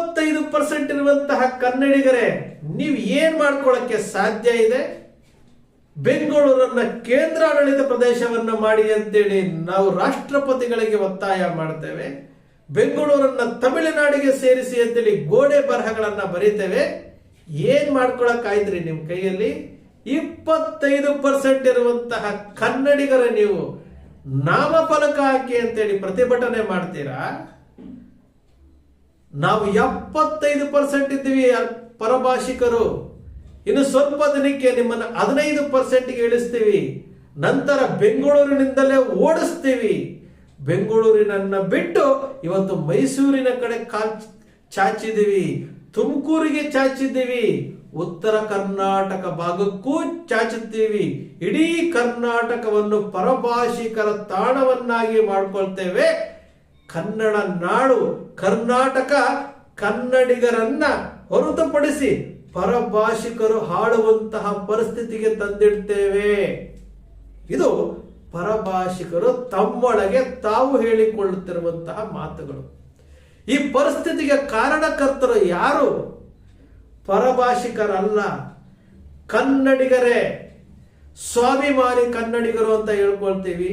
ಇಪ್ಪತ್ತೈದು ಪರ್ಸೆಂಟ್ ಇರುವಂತಹ ಕನ್ನಡಿಗರೇ, ನೀವು ಏನ್ ಮಾಡ್ಕೊಳ್ಳಕ್ಕೆ ಸಾಧ್ಯ ಇದೆ? ಬೆಂಗಳೂರನ್ನ ಕೇಂದ್ರಾಡಳಿತ ಪ್ರದೇಶವನ್ನ ಮಾಡಿ ಅಂತೇಳಿ ನಾವು ರಾಷ್ಟ್ರಪತಿಗಳಿಗೆ ಒತ್ತಾಯ ಮಾಡ್ತೇವೆ. ಬೆಂಗಳೂರನ್ನ ತಮಿಳುನಾಡಿಗೆ ಸೇರಿಸಿ ಅಂತೇಳಿ ಗೋಡೆ ಬರಹಗಳನ್ನ ಬರೀತೇವೆ. ಏನ್ ಮಾಡ್ಕೊಳಕ್ಕಾಯ್ತ್ರಿ ನಿಮ್ ಕೈಯಲ್ಲಿ? ಇಪ್ಪತ್ತೈದು ಪರ್ಸೆಂಟ್ ಇರುವಂತಹ ಕನ್ನಡಿಗರ ನೀವು ನಾಮಫಲಕ ಹಾಕಿ ಅಂತೇಳಿ ಪ್ರತಿಭಟನೆ ಮಾಡ್ತೀರಾ? ನಾವು ಎಪ್ಪತ್ತೈದು ಪರ್ಸೆಂಟ್ ಇದ್ದೀವಿ ಪರಭಾಷಿಕರು. ಇನ್ನು ಸ್ವಲ್ಪ ದಿನಕ್ಕೆ ನಿಮ್ಮನ್ನು ಹದಿನೈದು ಪರ್ಸೆಂಟ್ಗೆ ಇಳಿಸ್ತೀವಿ. ನಂತರ ಬೆಂಗಳೂರಿನಿಂದಲೇ ಓಡಿಸ್ತೀವಿ. ಬೆಂಗಳೂರಿನನ್ನ ಬಿಟ್ಟು ಇವತ್ತು ಮೈಸೂರಿನ ಕಡೆ ಚಾಚಿದೀವಿ ಚಾಚಿದ್ದೀವಿ. ತುಮಕೂರಿಗೆ ಚಾಚಿದ್ದೀವಿ. ಉತ್ತರ ಕರ್ನಾಟಕ ಭಾಗಕ್ಕೂ ಚಾಚುತ್ತೀವಿ. ಇಡೀ ಕರ್ನಾಟಕವನ್ನು ಪರಭಾಷಿಕರ ತಾಣವನ್ನಾಗಿ ಮಾಡ್ಕೊಳ್ತೇವೆ. ಕನ್ನಡ ನಾಡು, ಕರ್ನಾಟಕ ಕನ್ನಡಿಗರನ್ನ ಹೊರತುಪಡಿಸಿ ಪರಭಾಷಿಕರು ಹಾಡುವಂತಹ ಪರಿಸ್ಥಿತಿಗೆ ತಂದಿಡ್ತೇವೆ. ಇದು ಪರಭಾಷಿಕರು ತಮ್ಮೊಳಗೆ ತಾವು ಹೇಳಿಕೊಳ್ಳುತ್ತಿರುವಂತಹ ಮಾತುಗಳು. ಈ ಪರಿಸ್ಥಿತಿಗೆ ಕಾರಣಕರ್ತರು ಯಾರು? ಪರಭಾಷಿಕರಲ್ಲ, ಕನ್ನಡಿಗರೇ. ಸ್ವಾಭಿಮಾನಿ ಕನ್ನಡಿಗರು ಅಂತ ಹೇಳ್ಕೊಳ್ತೀವಿ.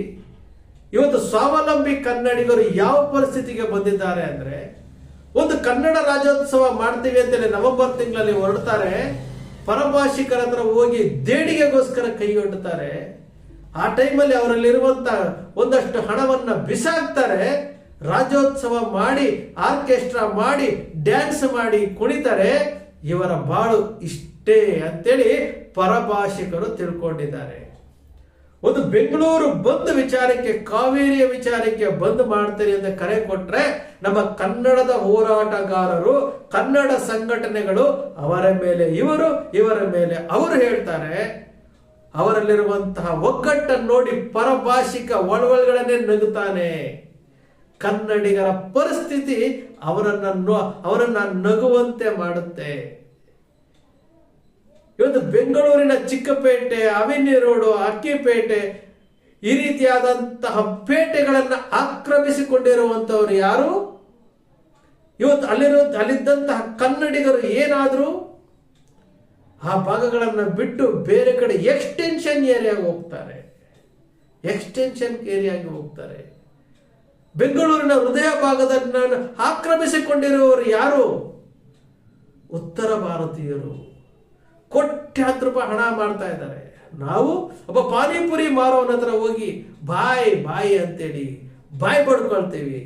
ಇವತ್ತು ಸ್ವಾವಲಂಬಿ ಕನ್ನಡಿಗರು ಯಾವ ಪರಿಸ್ಥಿತಿಗೆ ಬಂದಿದ್ದಾರೆ ಅಂದ್ರೆ, ಒಂದು ಕನ್ನಡ ರಾಜ್ಯೋತ್ಸವ ಮಾಡ್ತೀವಿ ಅಂತೇಳಿ ನವೆಂಬರ್ ತಿಂಗಳಲ್ಲಿ ಹೊರಡ್ತಾರೆ, ಪರಭಾಷಿಕರ ಹತ್ರ ಹೋಗಿ ದೇಣಿಗೆಗೋಸ್ಕರ ಕೈಗೊಂಡುತ್ತಾರೆ ಆ ಟೈಮಲ್ಲಿ ಅವರಲ್ಲಿರುವಂತ ಒಂದಷ್ಟು ಹಣವನ್ನ ಬಿಸಾಕ್ತಾರೆ, ರಾಜ್ಯೋತ್ಸವ ಮಾಡಿ, ಆರ್ಕೆಸ್ಟ್ರಾ ಮಾಡಿ, ಡ್ಯಾನ್ಸ್ ಮಾಡಿ ಕುಣಿತಾರೆ, ಇವರ ಬಾಳು ಇಷ್ಟೇ ಅಂತೇಳಿ ಪರಭಾಷಿಕರು ತಿಳ್ಕೊಂಡಿದ್ದಾರೆ. ಒಂದು ಬೆಂಗಳೂರು ಬಂದ್ ವಿಚಾರಕ್ಕೆ, ಕಾವೇರಿಯ ವಿಚಾರಕ್ಕೆ ಬಂದ್ ಮಾಡ್ತೀರಿ ಅಂತ ಕರೆ ಕೊಟ್ರೆ ನಮ್ಮ ಕನ್ನಡದ ಹೋರಾಟಗಾರರು, ಕನ್ನಡ ಸಂಘಟನೆಗಳು ಅವರ ಮೇಲೆ ಇವರು, ಇವರ ಮೇಲೆ ಅವರು ಹೇಳ್ತಾರೆ, ಅವರಲ್ಲಿರುವಂತಹ ಒಗ್ಗಟ್ಟನ್ನು ನೋಡಿ ಪರಭಾಷಿಕ ಒಳವಳಗಳನ್ನೇ ನಗುತ್ತಾನೆ. ಕನ್ನಡಿಗರ ಪರಿಸ್ಥಿತಿ ಅವರನ್ನ ಅವರನ್ನ ನಗುವಂತೆ ಮಾಡುತ್ತೆ. ಇವತ್ತು ಬೆಂಗಳೂರಿನ ಚಿಕ್ಕಪೇಟೆ ಅವೆನ್ಯೂ ರೋಡು ಅಕ್ಕಿಪೇಟೆ ಈ ರೀತಿಯಾದಂತಹ ಪೇಟೆಗಳನ್ನು ಆಕ್ರಮಿಸಿಕೊಂಡಿರುವಂತವರು ಯಾರು? ಇವತ್ತು ಅಲ್ಲಿರೋ ಅಲ್ಲಿದ್ದಂತಹ ಕನ್ನಡಿಗರು ಏನಾದರೂ ಆ ಭಾಗಗಳನ್ನು ಬಿಟ್ಟು ಬೇರೆ ಕಡೆ ಎಕ್ಸ್ಟೆನ್ಷನ್ ಏರಿಯಾಗೆ ಹೋಗ್ತಾರೆ. ಎಕ್ಸ್ಟೆನ್ಷನ್ ಏರಿಯಾಗೆ ಹೋಗ್ತಾರೆ. ಬೆಂಗಳೂರಿನ ಹೃದಯ ಭಾಗದನ್ನು ಆಕ್ರಮಿಸಿಕೊಂಡಿರುವವರು ಯಾರು? ಉತ್ತರ ಭಾರತೀಯರು. ಕೋಟ್ಯಾಂತರ ರೂಪಾಯಿ ಹಣ ಮಾಡ್ತಾ ಇದ್ದಾರೆ. ನಾವು ಒಬ್ಬ ಪಾನಿಪುರಿ ಮಾರೋನ ಹತ್ರ ಹೋಗಿ, ಬಾಯ್ ಬಾಯ್ ಅಂತೇಳಿ, ಬಾಯ್ ಪಡ್ಕೊಳ್ತೀವಿ.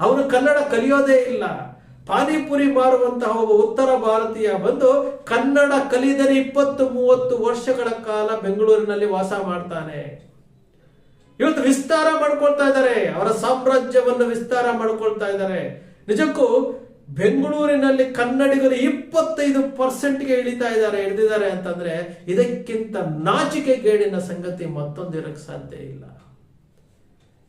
ಅವನು ಕನ್ನಡ ಕಲಿಯೋದೇ ಇಲ್ಲ. ಪಾನಿಪುರಿ ಮಾರುವಂತಹ ಒಬ್ಬ ಉತ್ತರ ಭಾರತೀಯ ಬಂದು ಕನ್ನಡ ಕಲಿದರೆ ಇಪ್ಪತ್ತು, ಮೂವತ್ತು ವರ್ಷಗಳ ಕಾಲ ಬೆಂಗಳೂರಿನಲ್ಲಿ ವಾಸ ಮಾಡ್ತಾನೆ. ಇವತ್ತು ವಿಸ್ತಾರ ಮಾಡ್ಕೊಳ್ತಾ ಇದ್ದಾರೆ. ಅವರ ಸಾಮ್ರಾಜ್ಯವನ್ನು ವಿಸ್ತಾರ ಮಾಡ್ಕೊಳ್ತಾ ಇದ್ದಾರೆ. ನಿಜಕ್ಕೂ ಬೆಂಗಳೂರಿನಲ್ಲಿ ಕನ್ನಡಿಗರು ಇಪ್ಪತ್ತೈದು ಪರ್ಸೆಂಟ್ಗೆ ಇಳಿತಾ ಇದ್ದಾರೆ ಇಳಿದಿದ್ದಾರೆ ಅಂತಂದ್ರೆ ಇದಕ್ಕಿಂತ ನಾಚಿಕೆ ಗೇಡಿನ ಸಂಗತಿ ಮತ್ತೊಂದಿರಕ್ಕೆ ಸಾಧ್ಯ ಇಲ್ಲ.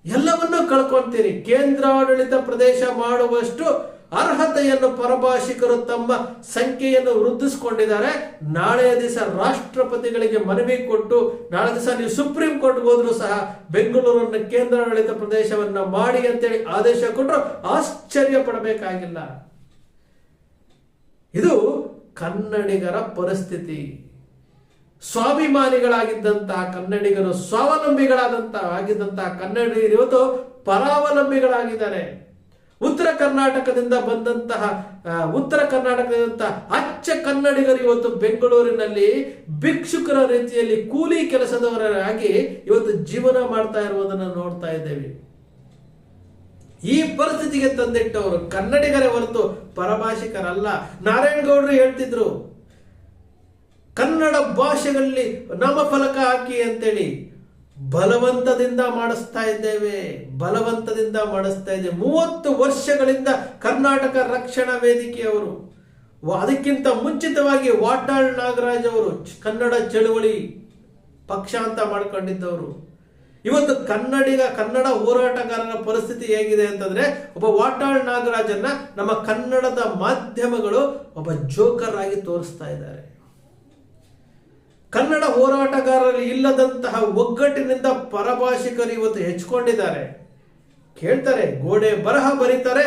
ಎಲ್ಲವನ್ನೂ ಕಳ್ಕೊಂತೀರಿ. ಕೇಂದ್ರಾಡಳಿತ ಪ್ರದೇಶ ಮಾಡುವಷ್ಟು ಅರ್ಹತೆಯನ್ನು ಪರಭಾಷಿಕರು ತಮ್ಮ ಸಂಖ್ಯೆಯನ್ನು ವೃದ್ಧಿಸಿಕೊಂಡಿದ್ದಾರೆ. ನಾಳೆಯ ದಿವಸ ರಾಷ್ಟ್ರಪತಿಗಳಿಗೆ ಮನವಿ ಕೊಟ್ಟು, ನಾಳೆ ದಿವಸ ನೀವು ಸುಪ್ರೀಂ ಕೋರ್ಟ್ ಹೋದ್ರು ಸಹ ಬೆಂಗಳೂರನ್ನು ಕೇಂದ್ರಾಡಳಿತ ಪ್ರದೇಶವನ್ನ ಮಾಡಿ ಅಂತೇಳಿ ಆದೇಶ ಕೊಟ್ಟರು ಆಶ್ಚರ್ಯ ಪಡಬೇಕಾಗಿಲ್ಲ. ಇದು ಕನ್ನಡಿಗರ ಪರಿಸ್ಥಿತಿ. ಸ್ವಾಭಿಮಾನಿಗಳಾಗಿದ್ದಂತಹ ಕನ್ನಡಿಗರು ಸ್ವಾವಲಂಬಿಗಳಾದಂತಹ ಆಗಿದ್ದಂತಹ ಕನ್ನಡಿಗರು ಇವತ್ತು ಪರಾವಲಂಬಿಗಳಾಗಿದ್ದಾರೆ. ಉತ್ತರ ಕರ್ನಾಟಕದಿಂದ ಬಂದಂತಹ ಉತ್ತರ ಕರ್ನಾಟಕದಂತಹ ಅಚ್ಚ ಕನ್ನಡಿಗರು ಇವತ್ತು ಬೆಂಗಳೂರಿನಲ್ಲಿ ಭಿಕ್ಷುಕರ ರೀತಿಯಲ್ಲಿ ಕೂಲಿ ಕೆಲಸದವರಾಗಿ ಇವತ್ತು ಜೀವನ ಮಾಡ್ತಾ ಇರುವುದನ್ನು ನೋಡ್ತಾ ಇದ್ದೇವೆ. ಈ ಪರಿಸ್ಥಿತಿಗೆ ತಂದಿಟ್ಟವರು ಕನ್ನಡಿಗರೇ ಹೊರತು ಪರಭಾಷಿಕರಲ್ಲ. ನಾರಾಯಣಗೌಡರು ಹೇಳ್ತಿದ್ರು, ಕನ್ನಡ ಭಾಷೆಗಳಲ್ಲಿ ನಾಮಫಲಕ ಹಾಕಿ ಅಂತೇಳಿ, ಬಲವಂತದಿಂದ ಮಾಡಿಸ್ತಾ ಇದ್ದೇವೆ, ಬಲವಂತದಿಂದ ಮಾಡಿಸ್ತಾ ಇದ್ದೇವೆ. ಮೂವತ್ತು ವರ್ಷಗಳಿಂದ ಕರ್ನಾಟಕ ರಕ್ಷಣಾ ವೇದಿಕೆಯವರು ಅದಕ್ಕಿಂತ ಮುಂಚಿತವಾಗಿ ವಾಟಾಳ್ ನಾಗರಾಜ್ ಅವರು, ಕನ್ನಡ ಚಳುವಳಿ ಪಕ್ಷ ಅಂತ ಮಾಡ್ಕೊಂಡಿದ್ದವರು. ಇವತ್ತು ಕನ್ನಡಿಗ, ಕನ್ನಡ ಹೋರಾಟಗಾರರ ಪರಿಸ್ಥಿತಿ ಹೇಗಿದೆ ಅಂತಂದ್ರೆ ಒಬ್ಬ ವಾಟಾಳ್ ನಾಗರಾಜನ್ನ ನಮ್ಮ ಕನ್ನಡದ ಮಾಧ್ಯಮಗಳು ಒಬ್ಬ ಜೋಕರ್ ಆಗಿ ತೋರಿಸ್ತಾ ಇದ್ದಾರೆ. ಕನ್ನಡ ಹೋರಾಟಗಾರರಲ್ಲಿ ಇಲ್ಲದಂತಹ ಒಗ್ಗಟ್ಟಿನಿಂದ ಪರಭಾಷಿಕರು ಇವತ್ತು ಹೆಚ್ಕೊಂಡಿದ್ದಾರೆ. ಕೇಳ್ತಾರೆ, ಗೋಡೆ ಬರಹ ಬರೀತಾರೆ,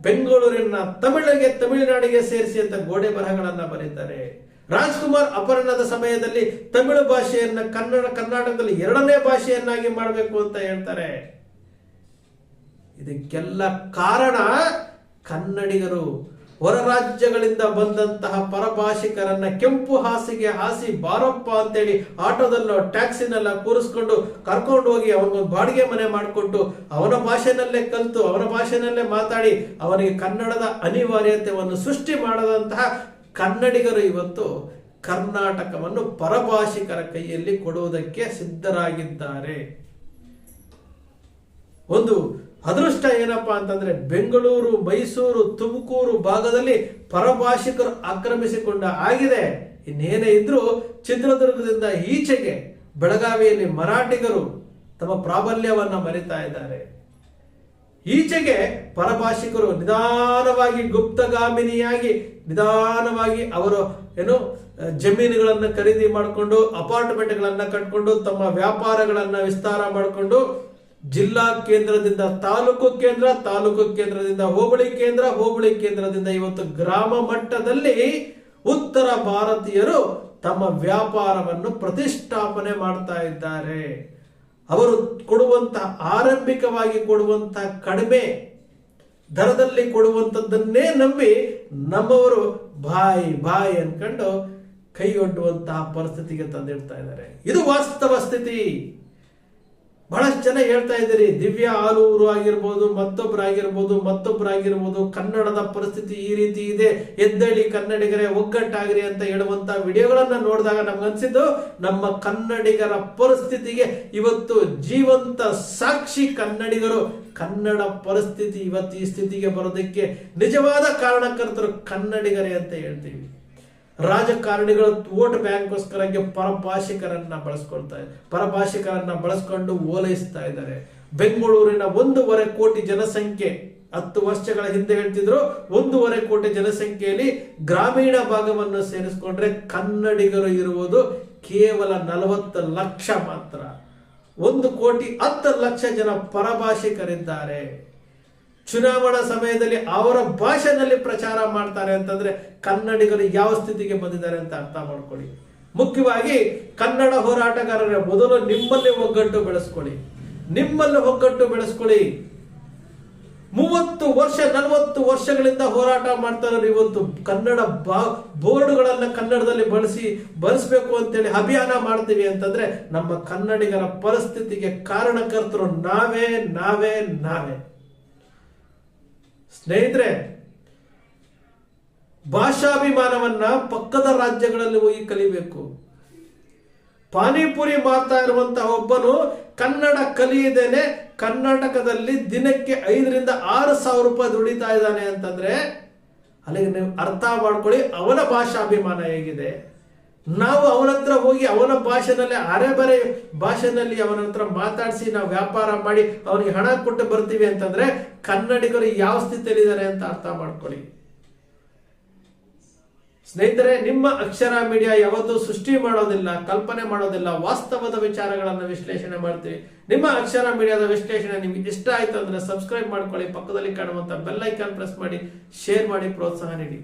ಬೆಂಗಳೂರಿನ ತಮಿಳಿಗೆ ತಮಿಳುನಾಡಿಗೆ ಸೇರಿಸಿ ಅಂತ ಗೋಡೆ ಬರಹಗಳನ್ನ ಬರೀತಾರೆ. ರಾಜ್ಕುಮಾರ್ ಅಪರಣದ ಸಮಯದಲ್ಲಿ ತಮಿಳು ಭಾಷೆಯನ್ನ ಕನ್ನಡ, ಕರ್ನಾಟಕದಲ್ಲಿ ಎರಡನೇ ಭಾಷೆಯನ್ನಾಗಿ ಮಾಡಬೇಕು ಅಂತ ಹೇಳ್ತಾರೆ. ಇದಕ್ಕೆಲ್ಲ ಕಾರಣ ಕನ್ನಡಿಗರು. ಹೊರ ರಾಜ್ಯಗಳಿಂದ ಬಂದಂತಹ ಪರಭಾಷಿಕರನ್ನ ಕೆಂಪು ಹಾಸಿಗೆ ಹಾಸಿ ಬಾರಪ್ಪ ಅಂತೇಳಿ ಆಟೋದಲ್ಲೋ ಟ್ಯಾಕ್ಸಿನೆಲ್ಲ ಕೂರಿಸ್ಕೊಂಡು ಕರ್ಕೊಂಡು ಹೋಗಿ ಅವನಿಗೊಂದು ಬಾಡಿಗೆ ಮನೆ ಮಾಡಿಕೊಟ್ಟು ಅವನ ಭಾಷೆನಲ್ಲೇ ಕಲಿತು ಅವನ ಭಾಷೆನಲ್ಲೇ ಮಾತಾಡಿ ಅವನಿಗೆ ಕನ್ನಡದ ಅನಿವಾರ್ಯತೆಯನ್ನು ಸೃಷ್ಟಿ ಮಾಡದಂತಹ ಕನ್ನಡಿಗರು ಇವತ್ತು ಕರ್ನಾಟಕವನ್ನು ಪರಭಾಷಿಕರ ಕೈಯಲ್ಲಿ ಕೊಡುವುದಕ್ಕೆ ಸಿದ್ಧರಾಗಿದ್ದಾರೆ. ಒಂದು ಅದೃಷ್ಟ ಏನಪ್ಪಾ ಅಂತಂದ್ರೆ ಬೆಂಗಳೂರು, ಮೈಸೂರು, ತುಮಕೂರು ಭಾಗದಲ್ಲಿ ಪರಭಾಷಿಕರು ಆಕ್ರಮಿಸಿಕೊಂಡ ಆಗಿದೆ. ಇನ್ನೇನೇ ಇದ್ರೂ ಚಿತ್ರದುರ್ಗದಿಂದ ಈಚೆಗೆ ಬೆಳಗಾವಿಯಲ್ಲಿ ಮರಾಠಿಗರು ತಮ್ಮ ಪ್ರಾಬಲ್ಯವನ್ನ ಮರಿತಾ ಇದ್ದಾರೆ. ಈಚೆಗೆ ಪರಭಾಷಿಕರು ನಿಧಾನವಾಗಿ ಗುಪ್ತಗಾಮಿನಿಯಾಗಿ, ನಿಧಾನವಾಗಿ ಅವರು ಏನು ಜಮೀನುಗಳನ್ನು ಖರೀದಿ ಮಾಡಿಕೊಂಡು, ಅಪಾರ್ಟ್ಮೆಂಟ್ಗಳನ್ನು ಕಟ್ಕೊಂಡು, ತಮ್ಮ ವ್ಯಾಪಾರಗಳನ್ನು ವಿಸ್ತಾರ ಮಾಡಿಕೊಂಡು, ಜಿಲ್ಲಾ ಕೇಂದ್ರದಿಂದ ತಾಲೂಕು ಕೇಂದ್ರ, ತಾಲೂಕು ಕೇಂದ್ರದಿಂದ ಹೋಬಳಿ ಕೇಂದ್ರ, ಹೋಬಳಿ ಕೇಂದ್ರದಿಂದ ಇವತ್ತು ಗ್ರಾಮ ಮಟ್ಟದಲ್ಲಿ ಉತ್ತರ ಭಾರತೀಯರು ತಮ್ಮ ವ್ಯಾಪಾರವನ್ನು ಪ್ರತಿಷ್ಠಾಪನೆ ಮಾಡ್ತಾ ಇದ್ದಾರೆ. ಅವರು ಕೊಡುವಂತ ಆರಂಭಿಕವಾಗಿ ಕೊಡುವಂತ ಕಡಿಮೆ ದರದಲ್ಲಿ ಕೊಡುವಂಥದ್ದನ್ನೇ ನಂಬಿ ನಮ್ಮವರು ಬಾಯಿ ಬಾಯಿ ಅನ್ಕೊಂಡು ಕೈಯೊಡ್ಡುವಂತಹ ಪರಿಸ್ಥಿತಿಗೆ ತಂದಿಡ್ತಾ ಇದ್ದಾರೆ. ಇದು ವಾಸ್ತವ ಸ್ಥಿತಿ. ಬಹಳಷ್ಟು ಜನ ಹೇಳ್ತಾ ಇದ್ದೀರಿ, ದಿವ್ಯ ಆಲೂರು ಆಗಿರ್ಬೋದು ಮತ್ತೊಬ್ಬರಾಗಿರ್ಬೋದು ಮತ್ತೊಬ್ಬರಾಗಿರ್ಬೋದು ಕನ್ನಡದ ಪರಿಸ್ಥಿತಿ ಈ ರೀತಿ ಇದೆ. ಎದ್ದೇಳಿ ಕನ್ನಡಿಗರೇ ಒಗ್ಗಟ್ಟಾಗ್ರಿ ಅಂತ ಹೇಳುವಂತ ವಿಡಿಯೋಗಳನ್ನ ನೋಡಿದಾಗ ನಮ್ಗನ್ಸಿದ್ದು ನಮ್ಮ ಕನ್ನಡಿಗರ ಪರಿಸ್ಥಿತಿಗೆ ಇವತ್ತು ಜೀವಂತ ಸಾಕ್ಷಿ ಕನ್ನಡಿಗರು. ಕನ್ನಡ ಪರಿಸ್ಥಿತಿ ಇವತ್ತು ಈ ಸ್ಥಿತಿಗೆ ಬರೋದಕ್ಕೆ ನಿಜವಾದ ಕಾರಣಕರ್ತರು ಕನ್ನಡಿಗರೇ ಅಂತ ಹೇಳ್ತೀವಿ. ರಾಜಕಾರಣಿಗಳು ಓಟ್ ಬ್ಯಾಂಕ್ಗೋಸ್ಕರಕ್ಕೆ ಪರಭಾಷಿಕರನ್ನ ಬಳಸ್ಕೊಳ್ತಾ ಪರಭಾಷಿಕರನ್ನ ಬಳಸ್ಕೊಂಡು ಓಲೈಸ್ತಾ ಇದ್ದಾರೆ. ಬೆಂಗಳೂರಿನ ಒಂದೂವರೆ ಕೋಟಿ ಜನಸಂಖ್ಯೆ, ಹತ್ತು ವರ್ಷಗಳ ಹಿಂದೆ ಹೇಳ್ತಿದ್ರು, ಒಂದೂವರೆ ಕೋಟಿ ಜನಸಂಖ್ಯೆಯಲ್ಲಿ ಗ್ರಾಮೀಣ ಭಾಗವನ್ನು ಸೇರಿಸ್ಕೊಂಡ್ರೆ ಕನ್ನಡಿಗರು ಇರುವುದು ಕೇವಲ ನಲವತ್ತು ಲಕ್ಷ ಮಾತ್ರ. ಒಂದು ಕೋಟಿ ಹತ್ತು ಲಕ್ಷ ಜನ ಪರಭಾಷಿಕರಿದ್ದಾರೆ. ಚುನಾವಣಾ ಸಮಯದಲ್ಲಿ ಅವರ ಭಾಷೆನಲ್ಲಿ ಪ್ರಚಾರ ಮಾಡ್ತಾರೆ ಅಂತಂದ್ರೆ ಕನ್ನಡಿಗರು ಯಾವ ಸ್ಥಿತಿಗೆ ಬಂದಿದ್ದಾರೆ ಅಂತ ಅರ್ಥ ಮಾಡ್ಕೊಳ್ಳಿ. ಮುಖ್ಯವಾಗಿ ಕನ್ನಡ ಹೋರಾಟಗಾರರ ಮೊದಲು ನಿಮ್ಮಲ್ಲಿ ಒಗ್ಗಟ್ಟು ಬೆಳೆಸ್ಕೊಳ್ಳಿ. ನಿಮ್ಮಲ್ಲಿ ಒಗ್ಗಟ್ಟು ಬೆಳೆಸ್ಕೊಳ್ಳಿ. ಮೂವತ್ತು ವರ್ಷ, ನಲವತ್ತು ವರ್ಷಗಳಿಂದ ಹೋರಾಟ ಮಾಡ್ತಾ ಇವತ್ತು ಕನ್ನಡ ಬಾ, ಬೋರ್ಡ್ಗಳನ್ನ ಕನ್ನಡದಲ್ಲಿ ಬಳಸಿ, ಬಳಸಬೇಕು ಅಂತೇಳಿ ಅಭಿಯಾನ ಮಾಡ್ತೀವಿ ಅಂತಂದ್ರೆ ನಮ್ಮ ಕನ್ನಡಿಗರ ಪರಿಸ್ಥಿತಿಗೆ ಕಾರಣಕರ್ತರು ನಾವೇ ನಾವೇ ನಾವೇ. ಸ್ನೇಹಿತರೆ, ಭಾಷಾಭಿಮಾನವನ್ನ ಪಕ್ಕದ ರಾಜ್ಯಗಳಲ್ಲಿ ಹೋಗಿ ಕಲಿಬೇಕು. ಪಾನಿಪುರಿ ಮಾತಾ ಇರುವಂತಹ ಒಬ್ಬನು ಕನ್ನಡ ಕಲಿಯದೇನೆ ಕರ್ನಾಟಕದಲ್ಲಿ ದಿನಕ್ಕೆ ಐದರಿಂದ ಆರು ಸಾವಿರ ರೂಪಾಯಿ ದುಡಿತಾ ಇದ್ದಾನೆ ಅಂತಂದ್ರೆ, ಅಲ್ಲಿಗೆ ನೀವು ಅರ್ಥ ಮಾಡ್ಕೊಳ್ಳಿ, ಅವನ ಭಾಷಾಭಿಮಾನ ಹೇಗಿದೆ. ನಾವು ಅವನ ಹತ್ರ ಹೋಗಿ ಅವನ ಭಾಷೆನಲ್ಲಿ ಅರೆ ಬರೆ ಭಾಷೆನಲ್ಲಿ ಅವನ ಹತ್ರ ಮಾತಾಡಿಸಿ ನಾವು ವ್ಯಾಪಾರ ಮಾಡಿ ಅವನಿಗೆ ಹಣ ಕೊಟ್ಟು ಬರ್ತೀವಿ ಅಂತಂದ್ರೆ ಕನ್ನಡಿಗರು ಯಾವ ಸ್ಥಿತಿಯಲ್ಲಿದ್ದಾರೆ ಅಂತ ಅರ್ಥ ಮಾಡ್ಕೊಳ್ಳಿ. ಸ್ನೇಹಿತರೆ, ನಿಮ್ಮ ಅಕ್ಷರ ಮೀಡಿಯಾ ಯಾವತ್ತೂ ಸೃಷ್ಟಿ ಮಾಡೋದಿಲ್ಲ, ಕಲ್ಪನೆ ಮಾಡೋದಿಲ್ಲ, ವಾಸ್ತವದ ವಿಚಾರಗಳನ್ನು ವಿಶ್ಲೇಷಣೆ ಮಾಡ್ತೀವಿ. ನಿಮ್ಮ ಅಕ್ಷರ ಮೀಡಿಯಾದ ವಿಶ್ಲೇಷಣೆ ನಿಮ್ಗೆ ಇಷ್ಟ ಆಯ್ತು ಅಂದ್ರೆ ಸಬ್ಸ್ಕ್ರೈಬ್ ಮಾಡ್ಕೊಳ್ಳಿ. ಪಕ್ಕದಲ್ಲಿ ಕಾಣುವಂತ ಬೆಲ್ ಐಕಾನ್ ಪ್ರೆಸ್ ಮಾಡಿ ಶೇರ್ ಮಾಡಿ, ಪ್ರೋತ್ಸಾಹ ನೀಡಿ.